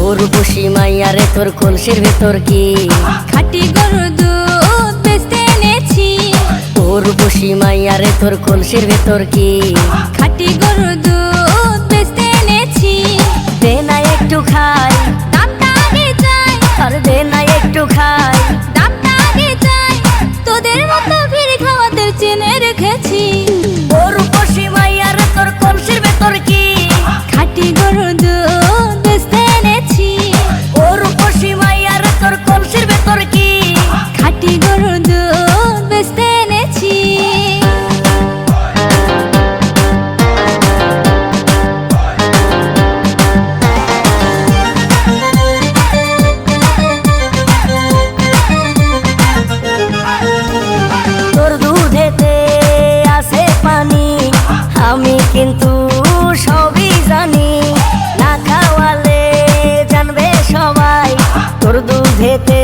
উর্বশী মাইয়া রে তোর কলসির ভেতর কি? খাটি গরুর দুধ বেচতে এনেছি। উর্বশী মাইয়া রে তোর কলসির ভেতর কি? খাটি গরুর তোর কি খাটি গরু দুধ মোর দুধেতে